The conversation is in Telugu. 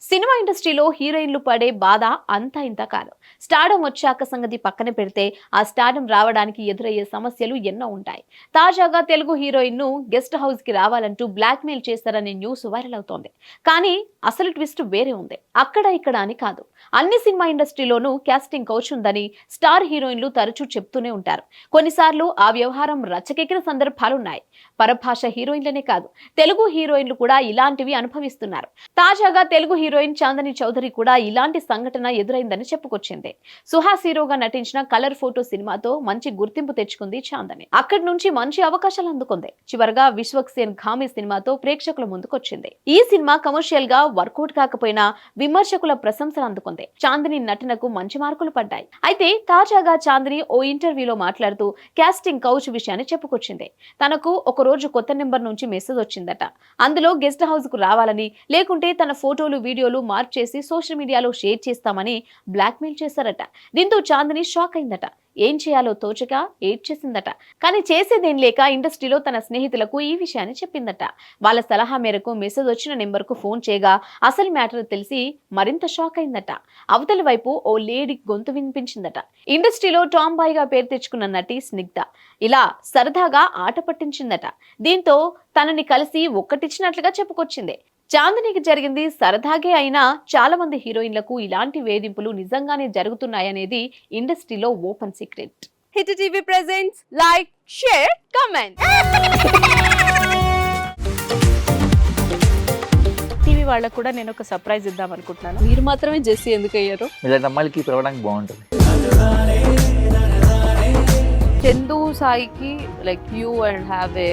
సినిమా ఇండస్ట్రీలో హీరోయిన్లు పడే బాధ అంతా ఇంత కాదు. స్టార్డమ్ వచ్చాక సంగతి పక్కన పెడితే ఆ స్టార్డమ్ రావడానికి ఎదురయ్యే సమస్యలు ఎన్నో ఉంటాయి. తాజాగా తెలుగు హీరోయిన్ను గెస్ట్ హౌస్కి రావాలంటూ బ్లాక్ మెయిల్ చేశారనే న్యూస్ వైరల్ అవుతోంది. కానీ అసలు ట్విస్ట్ వేరే ఉంది. అక్కడ ఇక్కడ అని కాదు. అన్ని సినిమా ఇండస్ట్రీలోనూ క్యాస్టింగ్ కౌచ్ ఉందని స్టార్ హీరోయిన్లు తరచూ చెప్తూనే ఉంటారు. కొన్నిసార్లు ఆ వ్యవహారం రచ్చకెక్కిన సందర్భాలున్నాయి. పరభాష హీరోయిన్లనే కాదు తెలుగు హీరోయిన్లు కూడా ఇలాంటివి అనుభవిస్తున్నారు. తాజాగా తెలుగు హీరోయిన్ చాందని చౌదరి కూడా ఇలాంటి సంఘటన ఎదురైందని చెప్పుకొచ్చింది. సుహాస్ హీరోగా నటించిన కలర్ ఫోటో సినిమాతో మంచి గుర్తింపు తెచ్చుకుంది చాందని. అక్కడి నుంచి మంచి అవకాశాలు అందుకుంది. చివరగా విశ్వక్సేన్ ఘామి సినిమాతో ప్రేక్షకుల ముందుకొచ్చింది. ఈ సినిమా కమర్షియల్గా వర్కౌట్ కాకపోయినా విమర్శకుల ప్రశంసలు అందుకుంది. చాందని నటనకు మంచి మార్కులు పడ్డాయి. అయితే తాజాగా చాందిని ఓ ఇంటర్వ్యూలో మాట్లాడుతూ కాస్టింగ్ కౌచ్ విషయాన్ని చెప్పుకొచ్చింది. తనకు ఒక రోజు కొత్త నెంబర్ నుంచి మెసేజ్ వచ్చిందట. అందులో గెస్ట్ హౌస్కు రావాలని లేకుంటే తన ఫోటోలు వీడియోలు మార్క్ చేసి సోషల్ మీడియాలో షేర్ చేస్తామని బ్లాక్మెయిల్ చేశారట. దీంతో చాందిని షాక్ అయిందట. ఏం చేయాలో తోచక ఏడ్ చేసిందట కానీ చేసేదేం లేక ఇండస్ట్రీలో తన స్నేహితులకు ఈ విషయాన్ని చెప్పిందట. వాళ్ళ సలహా మేరకు మెసేజ్ వచ్చిన నెంబర్కు ఫోన్ చేయగా అసలు మ్యాటర్ తెలిసి మరింత షాక్ అయిందట. అవతలి వైపు ఓ లేడీ గొంతు వినిపించిందట. ఇండస్ట్రీలో టామ్ బాయ్గా పేరు తెచ్చుకున్న నటి స్నిగ్ధ ఇలా సరదాగా ఆట పట్టించిందట. దీంతో తనని కలిసి ఒక్కటిచ్చినట్లుగా చెప్పుకొచ్చింది. చాందినికి జరిగింది సరదాగే అయినా చాలా మంది హీరోయిన్లకు ఇలాంటి వేధింపులు నిజంగానే జరుగుతున్నాయనేది ఇండస్ట్రీలో open secret. Hit TV presents like share comment. TV వాళ్ళకు కూడా నేను ఒక సర్ప్రైజ్ ఇద్దాం అనుకుంటున్నాను. మీరు మాత్రమే జెస్సీ ఎందుకు అయ్యారు ఇలాంటి అమ్మాయిలకి పిలవడానికి బాగుంటుంది. చందు సాయికి like you and have a